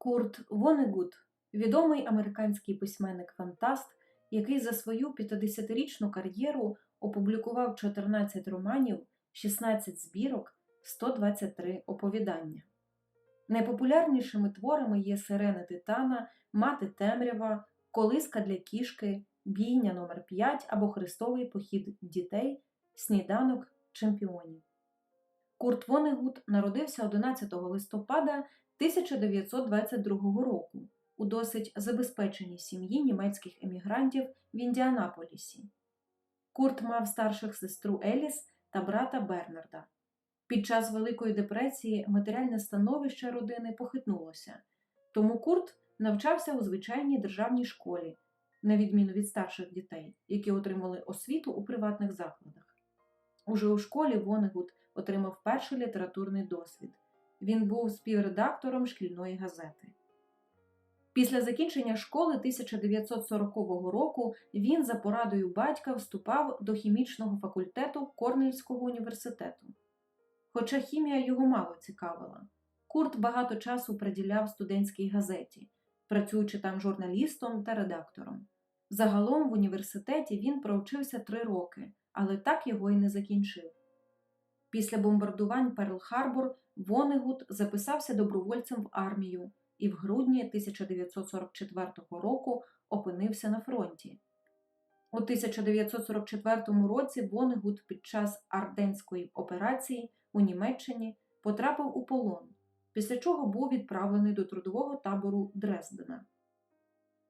Курт Вонегут відомий американський письменник-фантаст, який за свою 50-річну кар'єру опублікував 14 романів, 16 збірок, 123 оповідання. Найпопулярнішими творами є Сирени Титана, Мати Темрява, Колиска для кішки, Бійня номер 5 або Христовий похід дітей, Сніданок чемпіонів. Курт Вонегут народився 11 листопада 1922 року у досить забезпеченій сім'ї німецьких емігрантів в Індіанаполісі. Курт мав старших сестру Еліс та брата Бернарда. Під час Великої депресії матеріальне становище родини похитнулося, тому Курт навчався у звичайній державній школі, на відміну від старших дітей, які отримали освіту у приватних закладах. Уже у школі Вонегут отримав перший літературний досвід. Він був співредактором шкільної газети. Після закінчення школи 1940 року він за порадою батька вступав до хімічного факультету Корнельського університету. Хоча хімія його мало цікавила, Курт багато часу приділяв студентській газеті, працюючи там журналістом та редактором. Загалом в університеті він провчився три роки, але так його й не закінчив. Після бомбардувань Перл-Харбор Вонегут записався добровольцем в армію і в грудні 1944 року опинився на фронті. У 1944 році Вонегут під час Арденської операції у Німеччині потрапив у полон, після чого був відправлений до трудового табору Дрездена.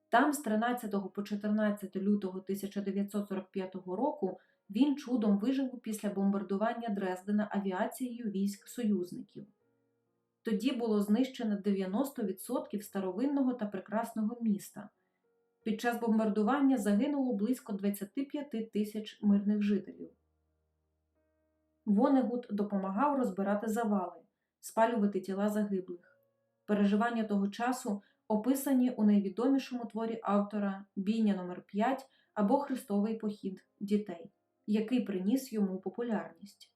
Там з 13 по 14 лютого 1945 року він чудом вижив після бомбардування Дрездена авіацією військ союзників. Тоді було знищено 90% старовинного та прекрасного міста. Під час бомбардування загинуло близько 25 тисяч мирних жителів. Вонегут допомагав розбирати завали, спалювати тіла загиблих. Переживання того часу описані у найвідомішому творі автора Бійня номер 5 або Христовий похід дітей, який приніс йому популярність.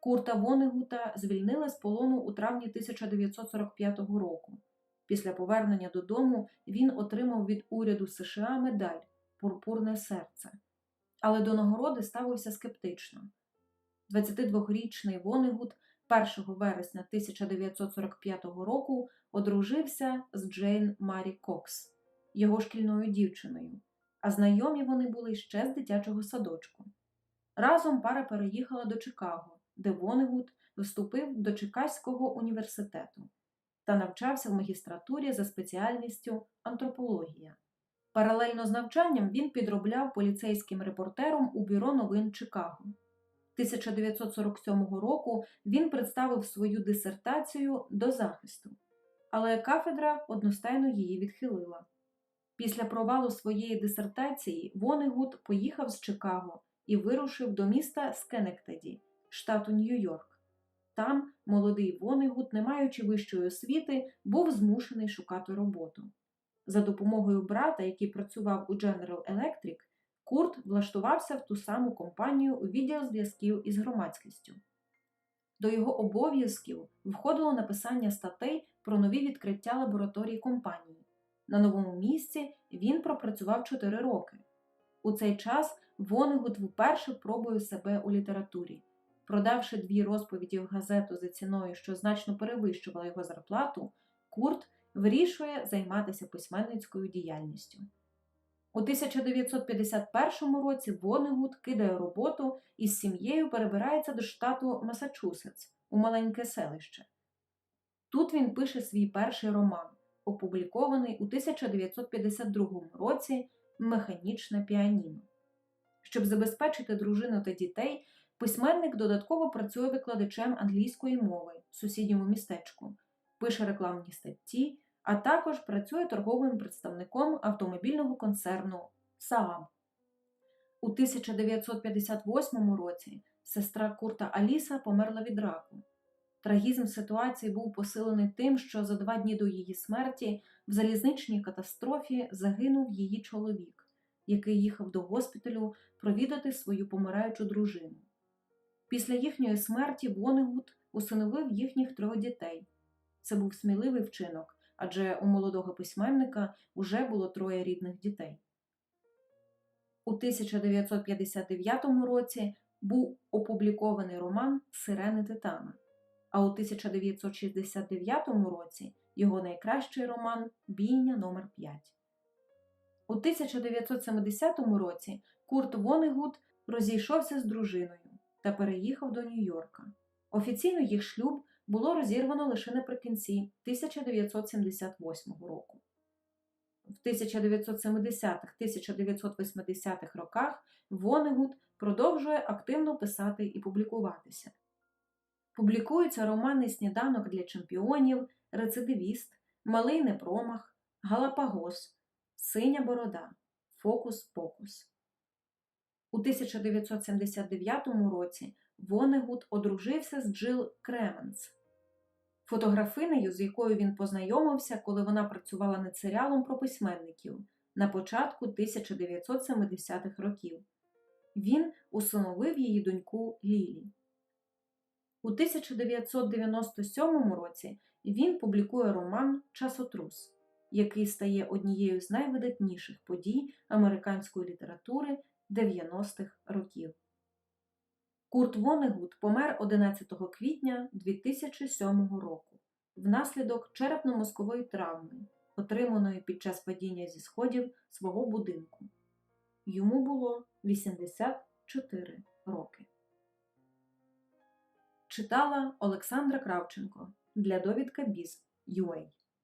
Курта Вонегута звільнили з полону у травні 1945 року. Після повернення додому він отримав від уряду США медаль Пурпурне серце, але до нагороди ставився скептично. 22-річний Вонегут 1 вересня 1945 року одружився з Джейн Марі Кокс, його шкільною дівчиною, а знайомі вони були ще з дитячого садочку. Разом пара переїхала до Чикаго, де Вонегут вступив до Чикаського університету та навчався в магістратурі за спеціальністю антропологія. Паралельно з навчанням він підробляв поліцейським репортером у бюро новин Чикаго. 1947 року він представив свою дисертацію до захисту, але кафедра одностайно її відхилила. Після провалу своєї дисертації Вонегут поїхав з Чикаго і вирушив до міста Скенектеді, штату Нью-Йорк. Там молодий Вонегут, не маючи вищої освіти, був змушений шукати роботу. За допомогою брата, який працював у General Electric, Курт влаштувався в ту саму компанію у відділ зв'язків із громадськістю. До його обов'язків входило написання статей про нові відкриття лабораторій компанії. На новому місці він пропрацював 4 роки. У цей час Вонегут вперше пробує себе у літературі. Продавши дві розповіді в газету за ціною, що значно перевищувала його зарплату, Курт вирішує займатися письменницькою діяльністю. У 1951 році Вонегут кидає роботу і з сім'єю перебирається до штату Масачусетс у маленьке селище. Тут він пише свій перший роман, опублікований у 1952 році Механічне піаніно. Щоб забезпечити дружину та дітей, письменник додатково працює викладачем англійської мови в сусідньому містечку, пише рекламні статті а також працює торговим представником автомобільного концерну Saab. У 1958 році сестра Курта Аліса померла від раку. Трагізм ситуації був посилений тим, що за два дні до її смерті в залізничній катастрофі загинув її чоловік, який їхав до госпіталю провідати свою помираючу дружину. Після їхньої смерті Вонегут усиновив їхніх трьох дітей. Це був сміливий вчинок, адже у молодого письменника вже було троє рідних дітей. У 1959 році був опублікований роман Сирени Титана, а у 1969 році його найкращий роман Бійня номер 5 У 1970 році Курт Вонегут розійшовся з дружиною та переїхав до Нью-Йорка. Офіційно їх шлюб було розірвано лише наприкінці 1978 року. В 1970-1980-х роках Вонегут продовжує активно писати і публікуватися. Публікуються романи Сніданок для чемпіонів, Рецидивіст, Малий непромах, Галапагос, Синя борода, Фокус-покус. У 1979 році Вонегут одружився з Джил Кременс, фотографинею, з якою він познайомився, коли вона працювала над серіалом про письменників на початку 1970-х років. Він усиновив її доньку Лілі. У 1997 році він публікує роман Часотрус, який стає однією з найвидатніших подій американської літератури 90-х років. Курт Вонегут помер 11 квітня 2007 року внаслідок черепно-мозкової травми, отриманої під час падіння зі сходів свого будинку. Йому було 84 роки. Читала Олександра Кравченко для довідка Біз UA.